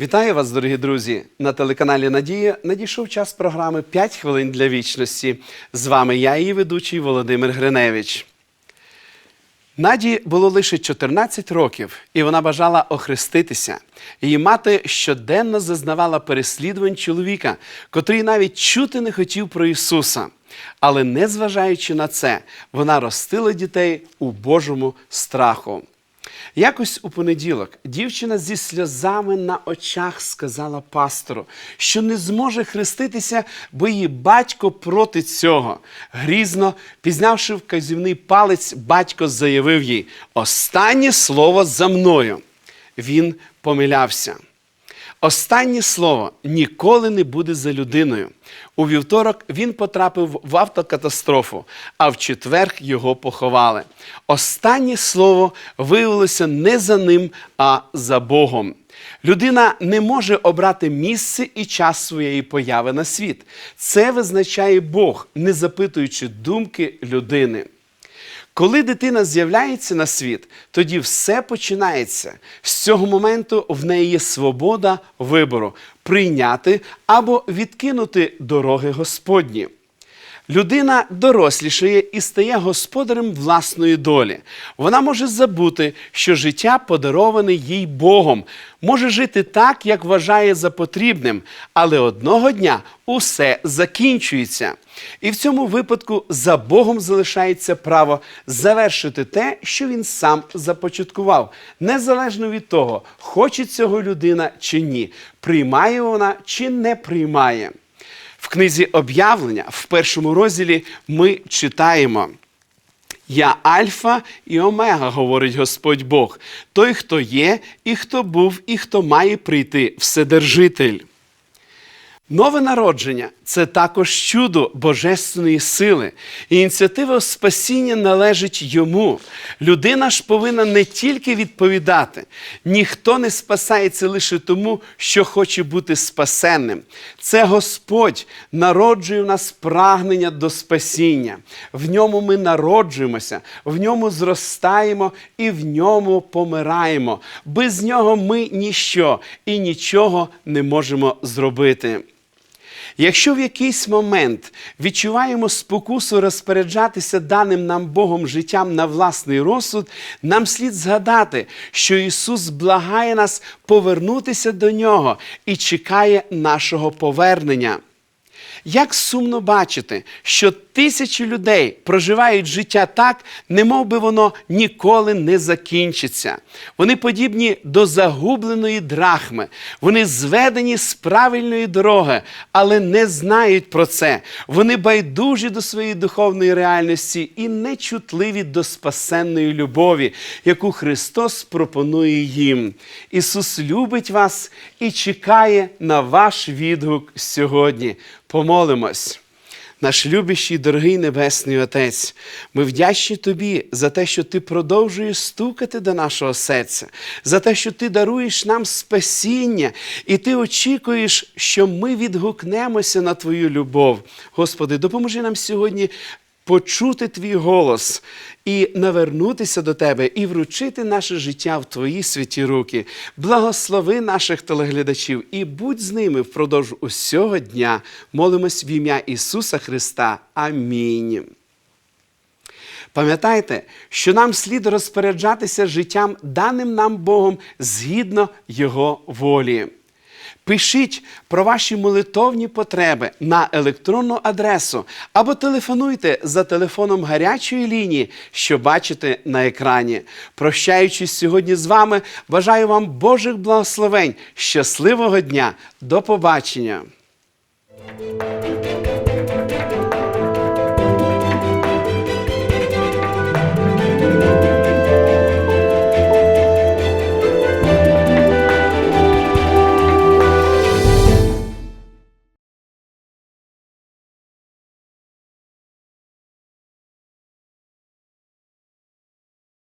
Вітаю вас, дорогі друзі! На телеканалі Надія надійшов час програми «5 хвилин для вічності. З вами я, її ведучий Володимир Гриневич. Наді було лише 14 років, і вона бажала охреститися. Її мати щоденно зазнавала переслідувань чоловіка, котрий навіть чути не хотів про Ісуса. Але незважаючи на це, вона ростила дітей у Божому страху. Якось у понеділок дівчина зі сльозами на очах сказала пастору, що не зможе хреститися, бо її батько проти цього. Грізно, пізнявши вказівний палець, батько заявив їй: Останнє слово за мною. Він помилявся. Останнє слово ніколи не буде за людиною. У вівторок він потрапив в автокатастрофу, а в четвер його поховали. Останнє слово виявилося не за ним, а за Богом. Людина не може обрати місце і час своєї появи на світ. Це визначає Бог, не запитуючи думки людини. Коли дитина з'являється на світ, тоді все починається. З цього моменту в неї є свобода вибору прийняти або відкинути дороги Господні. Людина дорослішає і стає господарем власної долі. Вона може забути, що життя подароване їй Богом, може жити так, як вважає за потрібним, але одного дня усе закінчується. І в цьому випадку за Богом залишається право завершити те, що він сам започаткував, незалежно від того, хоче цього людина чи ні, приймає вона чи не приймає. В книзі об'явлення в першому розділі ми читаємо. Я Альфа і Омега, говорить Господь Бог, той, хто є, і хто був, і хто має прийти, Вседержитель. Нове народження це також чудо божественної сили. І ініціатива спасіння належить йому. Людина ж повинна не тільки відповідати, ніхто не спасається лише тому, що хоче бути спасенним. Це Господь народжує в нас прагнення до спасіння. В ньому ми народжуємося, в ньому зростаємо і в ньому помираємо. Без нього ми ніщо і нічого не можемо зробити. Якщо в якийсь момент відчуваємо спокусу розпоряджатися даним нам Богом життям на власний розсуд, нам слід згадати, що Ісус благає нас повернутися до Нього і чекає нашого повернення. Як сумно бачити, що тисячі людей проживають життя так, немов би воно ніколи не закінчиться. Вони подібні до загубленої драхми, вони зведені з правильної дороги, але не знають про це. Вони байдужі до своєї духовної реальності і нечутливі до спасенної любові, яку Христос пропонує їм. Ісус любить вас і чекає на ваш відгук сьогодні. Помолимось. Наш любящий, дорогий Небесний Отець, ми вдячні Тобі за те, що Ти продовжуєш стукати до нашого серця, за те, що Ти даруєш нам спасіння, і Ти очікуєш, що ми відгукнемося на Твою любов. Господи, допоможи нам сьогодні почути твій голос і навернутися до тебе, і вручити наше життя в твої святі руки. Благослови наших телеглядачів і будь з ними впродовж усього дня. Молимось в ім'я Ісуса Христа. Амінь. Пам'ятайте, що нам слід розпоряджатися життям, даним нам Богом згідно Його волі. Пишіть про ваші молитовні потреби на електронну адресу або телефонуйте за телефоном гарячої лінії, що бачите на екрані. Прощаючись сьогодні з вами, бажаю вам Божих благословень, щасливого дня, до побачення!